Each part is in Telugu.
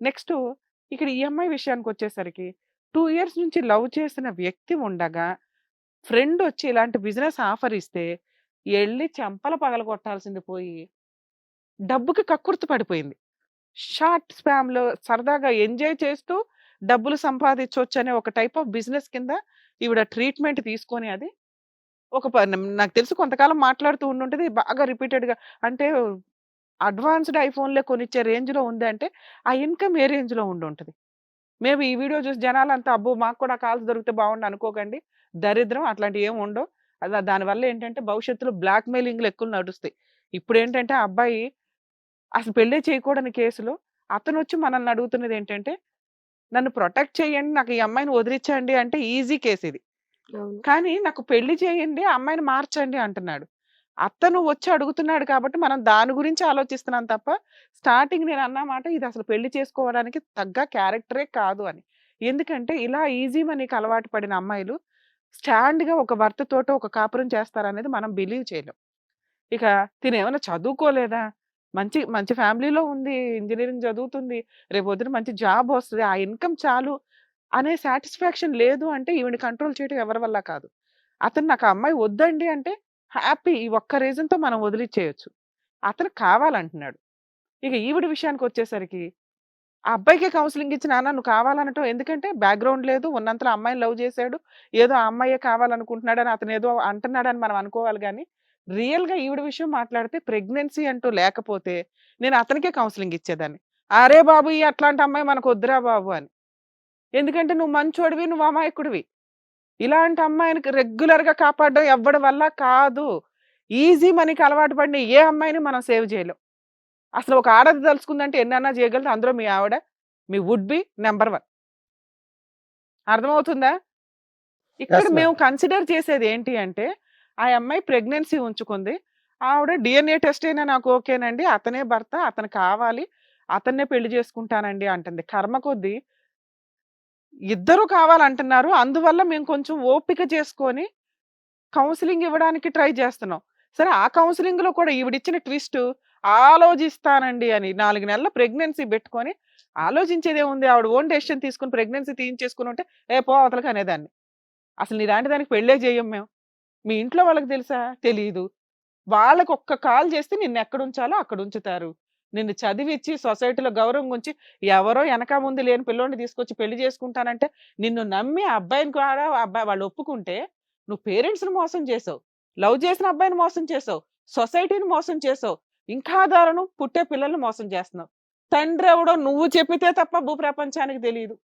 నెక్స్ట్ ఇక్కడ ఈ అమ్మాయి విషయానికి వచ్చేసరికి టూ ఇయర్స్ నుంచి లవ్ చేసిన వ్యక్తి ఉండగా ఫ్రెండ్ వచ్చి ఇలాంటి బిజినెస్ ఆఫర్ ఇస్తే వెళ్ళి చెంపల పగలగొట్టాల్సింది పోయి డబ్బుకి కక్కుర్తి పడిపోయింది. షార్ట్ స్పామ్లో సరదాగా ఎంజాయ్ చేస్తూ డబ్బులు సంపాదించవచ్చు అనే ఒక టైప్ ఆఫ్ బిజినెస్ కింద ఈవిడ ట్రీట్మెంట్ తీసుకొని అది ఒక ప- నాకు తెలుసు కొంతకాలం మాట్లాడుతూ ఉండుంటది బాగా రిపీటెడ్గా అంటే అడ్వాన్స్డ్ ఐఫోన్లే కొనిచ్చే రేంజ్లో ఉంది అంటే ఆ ఇన్కమ్ ఏ రేంజ్లో ఉండి ఉంటుంది మేము ఈ వీడియో చూసి జనాలంతా అబ్బో! మాకు కూడా కాల్స్ దొరికితే బాగుండు అనుకోకండి. దరిద్రం అట్లాంటివి ఏమి ఉండవు. అది దానివల్ల ఏంటంటే భవిష్యత్తులో బ్లాక్ మెయిలింగ్లు ఎక్కువ నడుస్తాయి. ఇప్పుడు ఏంటంటే ఆ అబ్బాయి అసలు పెళ్ళే చేయకూడని కేసులో అతను వచ్చి మనల్ని అడుగుతున్నది ఏంటంటే నన్ను ప్రొటెక్ట్ చేయండి నాకు ఈ అమ్మాయిని వదిలించండి అంటే ఈజీ కేసు ఇది. కానీ నాకు పెళ్ళి చేయండి అమ్మాయిని మార్చండి అంటున్నాడు. అతను వచ్చి అడుగుతున్నాడు కాబట్టి మనం దాని గురించి ఆలోచిస్తున్నాం తప్ప స్టార్టింగ్ నేను అన్నమాట ఇది అసలు పెళ్ళి చేసుకోవడానికి తగ్గ క్యారెక్టరే కాదు అని. ఎందుకంటే ఇలా ఈజీ మనీకి అలవాటు పడిన అమ్మాయిలు స్టాండ్గా ఒక భర్తతోటో ఒక కాపురం చేస్తారనేది మనం బిలీవ్ చేయలేం. ఇక తిను ఏమైనా చదువుకోలేదా? మంచి మంచి ఫ్యామిలీలో ఉంది ఇంజనీరింగ్ చదువుతుంది రేపు పొద్దున మంచి జాబ్ వస్తుంది ఆ ఇన్కమ్ చాలు అనే సాటిస్ఫాక్షన్ లేదు అంటే ఈవిని కంట్రోల్ చేయడం ఎవరి వల్ల కాదు. అతను నాకు అమ్మాయి వద్దండి అంటే హ్యాపీ ఈ ఒక్క రీజన్తో మనం వదిలిచ్చేయచ్చు. అతను కావాలంటున్నాడు. ఇక ఈవిడ విషయానికి వచ్చేసరికి ఆ అబ్బాయికి కౌన్సిలింగ్ ఇచ్చి నాన్న నువ్వు కావాలనటం ఎందుకంటే బ్యాక్గ్రౌండ్ లేదు ఉన్నంతలో అమ్మాయిని లవ్ చేశాడు ఏదో ఆ అమ్మాయే కావాలనుకుంటున్నాడని అతను ఏదో అంటున్నాడని మనం అనుకోవాలి కానీ రియల్గా ఈవిడ విషయం మాట్లాడితే ప్రెగ్నెన్సీ అంటూ లేకపోతే నేను అతనికే కౌన్సిలింగ్ ఇచ్చేదాన్ని. అరే బాబు ఈ అట్లాంటి అమ్మాయి మనకు వద్దురా బాబు అని. ఎందుకంటే నువ్వు మంచోడివి నువ్వు అమాయకుడివి. ఇలాంటి అమ్మాయిని రెగ్యులర్గా కాపాడడం ఎవ్వడి వల్ల కాదు. ఈజీ మనకి అలవాటు పడిన ఏ అమ్మాయిని మనం సేవ్ చేయలేం. అసలు ఒక ఆడది తలుచుకుందంటే ఎన్నన్నా చేయగలదు అందులో మీ ఆవిడ మీ వుడ్ బి నెంబర్ వన్. అర్థమవుతుందా? ఇక్కడ. మేము కన్సిడర్ చేసేది ఏంటి అంటే ఆ అమ్మాయి ప్రెగ్నెన్సీ ఉంచుకుంది. ఆవిడ డిఎన్ఏ టెస్ట్ అయినా నాకు ఓకేనండి. అతనే భర్త అతను కావాలి. అతన్నే పెళ్ళి చేసుకుంటానండి అంటుంది. కర్మ కొద్దీ ఇద్దరు కావాలంటున్నారు. అందువల్ల మేము కొంచెం ఓపిక చేసుకొని కౌన్సిలింగ్ ఇవ్వడానికి ట్రై చేస్తున్నాం. సరే ఆ కౌన్సిలింగ్లో కూడా ఈవిడిచ్చిన ట్విస్ట్ ఆలోచిస్తానండి అని నాలుగు నెలల ప్రెగ్నెన్సీ పెట్టుకొని ఆలోచించేదే ఉంది ఆవిడ ఓన్ డెసిషన్ తీసుకుని ప్రెగ్నెన్సీ తీయించేసుకుని ఉంటే ఏ పో అవతలకి అనేదాన్ని. అసలు నీలాంటి దానికి పెళ్ళే చేయం మేము. మీ ఇంట్లో వాళ్ళకి తెలుసా? తెలియదు వాళ్ళకి ఒక్క కాల్ చేస్తే నిన్ను ఎక్కడ ఉంచాలో అక్కడ ఉంచుతారు. నిన్ను చదివిచ్చి సొసైటీలో గౌరవం ఉంచి ఎవరో వెనక ముందు లేని పిల్లోని తీసుకొచ్చి పెళ్ళి చేసుకుంటానంటే నిన్ను నమ్మి ఆ అబ్బాయిని కూడా అబ్బాయి వాళ్ళు ఒప్పుకుంటే నువ్వు పేరెంట్స్ని మోసం చేసావు లవ్ చేసిన అబ్బాయిని మోసం చేసావు సొసైటీని మోసం చేసావు ఇంకా దారుణం పుట్టే పిల్లల్ని మోసం చేస్తున్నావు. తండ్రి ఎవడో నువ్వు చెప్పితే తప్ప భూప్రపంచానికి తెలియదు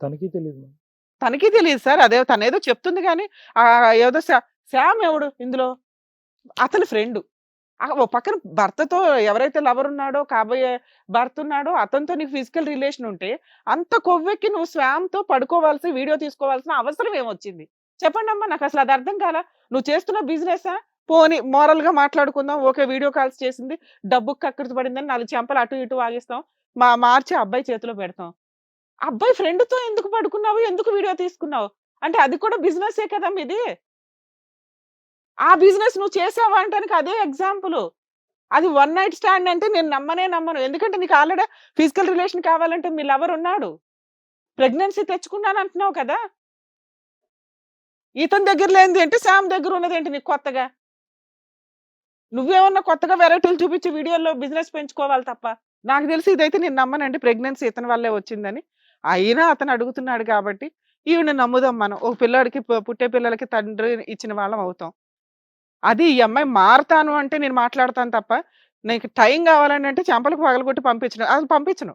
తనకి తెలియదు తనకి తెలియదు సార్. అదే తనేదో చెప్తుంది కానీ ఆ ఏదో శ్యామ్ ఎవడు ఇందులో? అతని ఫ్రెండ్. ఓ పక్కన భర్తతో ఎవరైతే లవర్ ఉన్నాడో కాబోయే భర్త ఉన్నాడో అతనితో నీకు ఫిజికల్ రిలేషన్ ఉంటే అంత కొవ్వెక్కి నువ్వు స్వామ్తో పడుకోవాల్సి వీడియో తీసుకోవాల్సిన అవసరం ఏమొచ్చింది? చెప్పండి అమ్మా నాకు అసలు అది అర్థం కాల? నువ్వు చేస్తున్న బిజినెస్? పోని మోరల్గా మాట్లాడుకుందాం ఓకే వీడియో కాల్స్ చేసింది డబ్బుకి కక్కడికి పడిందని నాలుగు చెంపలు అటు ఇటు వాగిస్తాం మా మార్చి అబ్బాయి చేతిలో పెడతాం. అబ్బాయి ఫ్రెండ్తో ఎందుకు పడుకున్నావు? ఎందుకు వీడియో తీసుకున్నావు? అంటే అది కూడా బిజినెస్ కదా మీది? ఆ బిజినెస్ నువ్వు చేసావా అంటానికి అదే ఎగ్జాంపుల్. అది వన్ నైట్ స్టాండ్ అంటే నేను నమ్మనే నమ్మను. ఎందుకంటే నీకు ఆల్రెడీ ఫిజికల్ రిలేషన్ కావాలంటే మీ లవర్ ఉన్నాడు. ప్రెగ్నెన్సీ తెచ్చుకున్నాను అంటున్నావు కదా! ఇతని దగ్గర లేనిది ఏంటి? శామ్ దగ్గర ఉన్నది ఏంటి నీకు కొత్తగా? నువ్వేమన్నా కొత్తగా వెరైటీలు చూపించి వీడియోలో బిజినెస్ పెంచుకోవాలి తప్ప. నాకు తెలిసి ఇదైతే నేను నమ్మనండి ప్రెగ్నెన్సీ ఇతని వల్లే వచ్చిందని. అయినా అతను అడుగుతున్నాడు కాబట్టి ఈవిడ నమ్ముదాం మనం. ఒక పిల్లాడికి పుట్టే పిల్లలకి తండ్రి ఇచ్చిన వాళ్ళం అవుతాం. అది ఈ అమ్మాయి మారతాను అంటే నేను మాట్లాడతాను తప్ప నీకు టైం కావాలని అంటే చెంపలకు పగలగొట్టి పంపించను. అది పంపించను.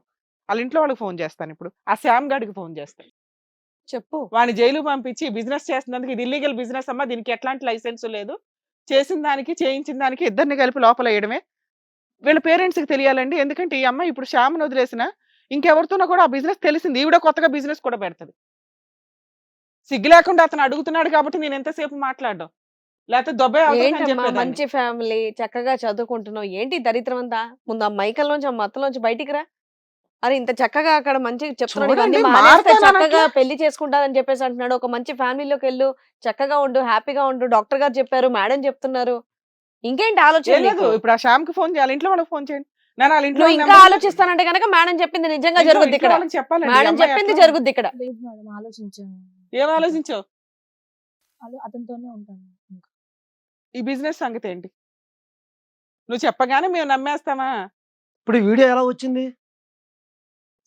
వాళ్ళ ఇంట్లో వాళ్ళకి ఫోన్ చేస్తాను ఇప్పుడు. ఆ శ్యామ్ గాడికి ఫోన్ చేస్తాను. చెప్పు. వాడిని జైలు పంపించి బిజినెస్ చేస్తున్నందుకు ఇది ఇల్లీగల్ బిజినెస్ అమ్మా. దీనికి ఎట్లాంటి లైసెన్స్ లేదు. చేసిన దానికి చేయించిన దానికి ఇద్దరిని కలిపి లోపల వేయడమే. వీళ్ళ పేరెంట్స్కి తెలియాలండి. ఎందుకంటే ఈ అమ్మాయి ఇప్పుడు శ్యామ్ని వదిలేసిన ఇంకెవరితోనో కూడా ఆ బిజినెస్ తెలిసింది. ఈవిడ కొత్తగా బిజినెస్ కూడా పెడుతుంది. సిగ్గు లేకుండా అతను అడుగుతున్నాడు కాబట్టి నేను ఎంతసేపు మాట్లాడడం? లేకపోతే. మంచి ఫ్యామిలీ చక్కగా చదువుకుంటున్నావు. ఏంటి దరిద్రం అంతా ముందు ఆ మైకల్ నుంచి ఆ మత్తలోంచి బయటికి రా. అరే ఇంత చక్కగా అక్కడ మంచి చెప్తున్నాడు చక్కగా. పెళ్ళి చేసుకుంటానని చెప్పేసి అంటున్నాడు. ఒక మంచి ఫ్యామిలీలోకి వెళ్ళు. చక్కగా ఉండు హ్యాపీగా ఉండు. డాక్టర్ గారు చెప్పారు మేడం చెప్తున్నారు. ఇంకేంటి ఆలోచన లేదు? ఇప్పుడు ఆ శ్యామ్కి ఫోన్ చేయాలి. ఇంట్లో వాళ్ళకి ఫోన్ చేయండి. నేను వాళ్ళ ఇంట్లో ఇంకా ఆలోచిస్తానంటే కనుక మేడం చెప్పింది నిజంగా జరుగుద్ది ఇక్కడ. మేడం చెప్పింది జరుగుద్ది ఇక్కడ. ఏం ఆలోచించావు? అతనితోనే ఉంటాను. ఈ బిజినెస్ సంగతి ఏంటి? నువ్వు చెప్పగానే మేము నమ్మేస్తామా? ఇప్పుడు ఈ వీడియో ఎలా వచ్చింది?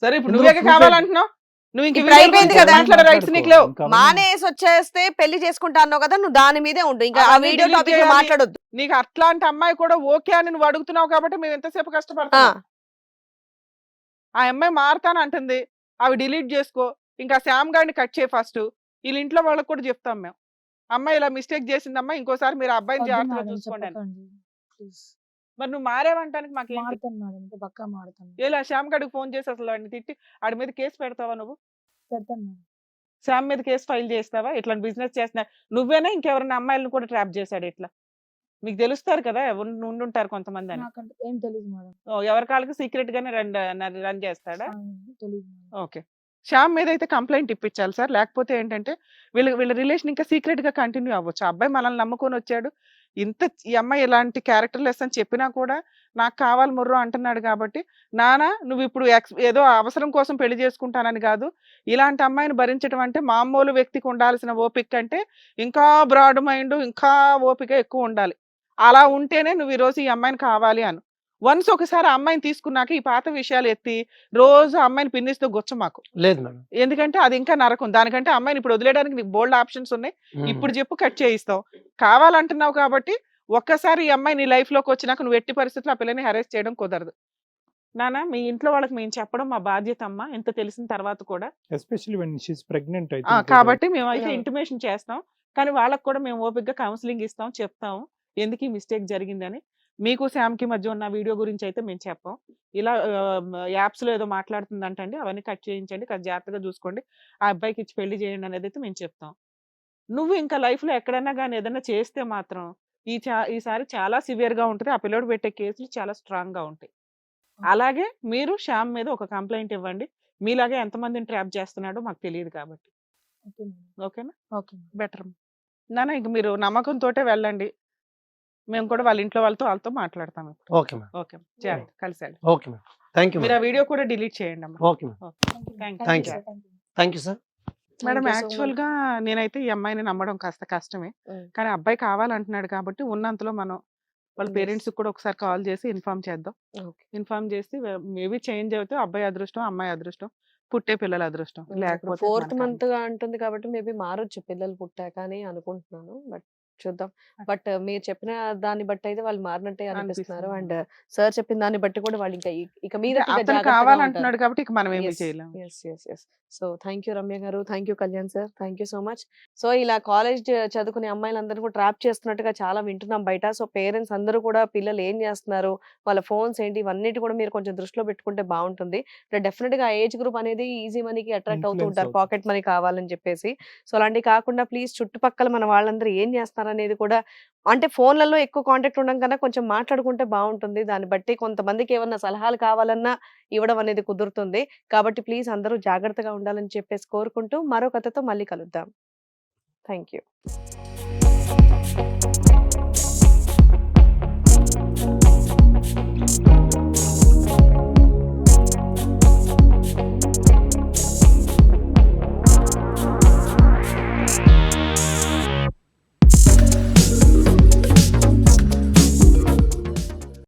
సరే ఇప్పుడు నువ్వే proof కావాలంటున్నావు? నువ్వు ఇంక ఇప్పుడు అయిపోయింది కదా. రైట్స్ నీకు లేవు. ఇంకా మానేసి వచ్చేస్తే పెళ్ళి చేసుకుంటా అన్నావు కదా నువ్వు దాని మీదే ఉండు. ఇంకా ఆ అవన్నీ వీడియో delete టాపిక్ చేయాలి. మాట్లాడొద్దు. నీకు అట్లాంటి అమ్మాయి కూడా ఓకే అని నువ్వు అడుగుతున్నావు కాబట్టి మేము ఎంతసేపు ఆ, కష్టపడతాం ఆ అమ్మాయి మారుతాను అంటుంది. అవి డిలీట్ చేసుకో. ఇంకా శ్యామ్ గారిని కట్ చేయి ఫస్ట్. వీళ్ళ ఇంట్లో వాళ్ళకి కూడా చెప్తాం మేము. అమ్మాయి ఇలా మిస్టేక్ చేసిందమ్మా ఇంకోసారి మీరు అబ్బాయిని జాగ్రత్తగా చూసుకోండి అని మరి నువ్వు మారేవంటానికి మాకేంటి? మారుతాను మేడం ఇంకా పక్కా మారుతాను ఇలా శ్యామ్ గడికి ఫోన్ చేసి అసలు వాడిని తిట్టి వాడి మీద కేసు పెడతావా నువ్వు? పెడతాను మేడం. శ్యామ్ మీద కేసు ఫైల్ చేస్తావా? ఇట్లాంటి బిజినెస్ చేస్తున్నా నువ్వేనా ఇంకెవరైనా అమ్మాయిలను కూడా ట్రాప్ చేశాడు ఇట్లా? మీకు తెలుస్తారు కదా ఎవరు ఉండుంటారు కొంతమంది అని. నాకంటే ఏం తెలియదు మేడం. ఓ, ఎవరి కాళ్ళకి సీక్రెట్ గానే రన్ రన్ చేస్తాడా? ఆ, తెలియదు మేడం. ఓకే. శ్యామ్ మీద అయితే కంప్లైంట్ ఇప్పించాలి సార్. లేకపోతే ఏంటంటే వీళ్ళ వీళ్ళ రిలేషన్ ఇంకా సీక్రెట్గా కంటిన్యూ అవ్వచ్చు. ఆ అబ్బాయి మనల్ని నమ్ముకొని వచ్చాడు. ఇంత ఈ అమ్మాయి ఇలాంటి క్యారెక్టర్ లెస్ అని చెప్పినా కూడా నాకు కావాలి ముర్రో అంటున్నాడు కాబట్టి నానా నువ్వు ఇప్పుడు ఎక్స్ ఏదో అవసరం కోసం పెళ్ళి చేసుకుంటానని కాదు. ఇలాంటి అమ్మాయిని భరించడం అంటే మామూలు వ్యక్తికి ఉండాల్సిన ఓపిక కంటే ఇంకా బ్రాడ్ మైండ్ ఇంకా ఓపిక ఎక్కువ ఉండాలి. అలా ఉంటేనే నువ్వు ఈరోజు ఈ అమ్మాయిని కావాలి అను. వన్స్ ఒకసారి ఆ అమ్మాయిని తీసుకున్నాక ఈ పాత విషయాలు ఎత్తి రోజు అమ్మాయిని పిన్నిస్తూ గొచ్చ మాకు. లేదు మేడం. ఎందుకంటే అది ఇంకా నరకం. దానికంటే అమ్మాయిని ఇప్పుడు వదిలేయడానికి నీకు బోల్డ్ ఆప్షన్స్ ఉన్నాయి. ఇప్పుడు చెప్పు కట్ చేయిస్తావు. కావాలంటున్నావు కాబట్టి ఒక్కసారి ఈ అమ్మాయి నీ లైఫ్లోకి వచ్చినాక నువ్వు ఎట్టి పరిస్థితుల్లో ఆ పిల్లని హెరేస్ చేయడం కుదరదు. నానా మీ ఇంట్లో వాళ్ళకి మేము చెప్పడం మా బాధ్యత అమ్మా. ఎంత తెలిసిన తర్వాత కూడా. ఎస్పెషల్లీ వెన్ షీస్ ప్రెగ్నెంట్ కాబట్టి మేమైతే Yeah. ఇంటిమేషన్ చేస్తాం. కానీ వాళ్ళకి కూడా మేము ఓపికగా కౌన్సిలింగ్ ఇస్తాం చెప్తాం. ఎందుకు ఈ మిస్టేక్ జరిగిందని? మీకు కి మధ్య ఉన్న వీడియో గురించి అయితే మేము చెప్పాం. ఇలా యాప్స్లో ఏదో మాట్లాడుతుందంటండి అవన్నీ కట్ చేయించండి కాస్త జాగ్రత్తగా చూసుకోండి. ఆ అబ్బాయికి ఇచ్చి పెళ్ళి చేయండి అనేది అయితే మేము చెప్తాం. నువ్వు ఇంకా లైఫ్లో ఎక్కడైనా కానీ ఏదైనా చేస్తే మాత్రం ఈ చా ఈసారి చాలా సివియర్గా ఉంటుంది. ఆ పిల్లోడు పెట్టే కేసులు చాలా స్ట్రాంగ్గా ఉంటాయి అలాగే మీరు శ్యామ్ మీద ఒక కంప్లైంట్ ఇవ్వండి. మీలాగే ఎంతమందిని ట్రాప్ చేస్తున్నాడో మాకు తెలియదు కాబట్టి. ఓకేనా? Okay better. నాన్న ఇంక మీరు నమ్మకంతో వెళ్ళండి. మేము కూడా వాళ్ళ ఇంట్లో వాళ్ళతో వాళ్ళతో మాట్లాడతాం ఇప్పుడు. ఓకే మేడం ఓకే కలిసి వెళ్ళండి. ఓకే. మేడం థ్యాంక్ యూ మీరు ఆ వీడియో కూడా డిలీట్ చేయండి అమ్మా. Okay. Sir thank you thank you. Sir. Madam actual. గా నేనైతే ఈ అమ్మాయిని నమ్మడం కాస్త కష్టమే. Mm. కానీ అబ్బాయి కావాలంటున్నాడు కాబట్టి ఉన్నంతలో మనం వాళ్ళ Yes. పేరెంట్స్ కూడా ఒకసారి కాల్ చేసి ఇన్ఫార్మ్ చేద్దాం. Okay. ఇన్ఫార్మ్ చేసి మేబీ చేంజ్ అవుతే అబ్బాయి అదృష్టం అమ్మాయి అదృష్టం పుట్టే పిల్లల అదృష్టం లేకపోతే ఫోర్త్ మనకి మంత్గా అంటుంది కాబట్టి మేబీ మారొచ్చు పిల్లలు పుట్టాక అని అనుకుంటున్నాను. బట్ చూద్దాం. బట్ మీరు చెప్పిన దాన్ని బట్టి అయితే వాళ్ళు మారినట్టే అనిపిస్తున్నారు. అండ్. సార్ చెప్పిన దాన్ని బట్టి కూడా వాళ్ళు ఇంకా ఇక మీద కావాలంటున్నాడు కాబట్టి ఇక మనం ఏమి చేయలేం. So thank you Ramya garu. Thank you Kalyan sir. Thank you so much. So ఇలా కాలేజ్ చదువుకునే అమ్మాయిలందరూ కూడా ట్రాప్ చేస్తున్నట్టుగా చాలా వింటున్నాం బయట. సో పేరెంట్స్ అందరూ కూడా పిల్లలు ఏం చేస్తున్నారు? వాళ్ళ ఫోన్స్ ఏంటి? ఇవన్నిటి కూడా మీరు కొంచెం దృష్టిలో పెట్టుకుంటే బాగుంటుంది. డెఫినెట్గా ఏజ్ గ్రూప్ అనేది ఈజీ మనీకి అట్రాక్ట్ అవుతూ ఉంటారు. పాకెట్ మనీ కావాలని చెప్పేసి. సో అలాంటివి కాకుండా ప్లీజ్ చుట్టుపక్కల మన వాళ్ళందరూ ఏం చేస్తున్నారు అనేది కూడా అంటే ఫోన్లలో ఎక్కువ కాంటాక్ట్ ఉండడం కన్నా కొంచెం మాట్లాడుకుంటే బాగుంటుంది. దాన్ని బట్టి కొంతమందికి ఏమన్నా సలహాలు కావాలన్నా ఇవ్వడం అనేది కుదురుతుంది. కాబట్టి ప్లీజ్ అందరూ జాగ్రత్తగా ఉండాలని చెప్పేసి కోరుకుంటూ మరో కథతో మళ్ళీ కలుద్దాం. Thank you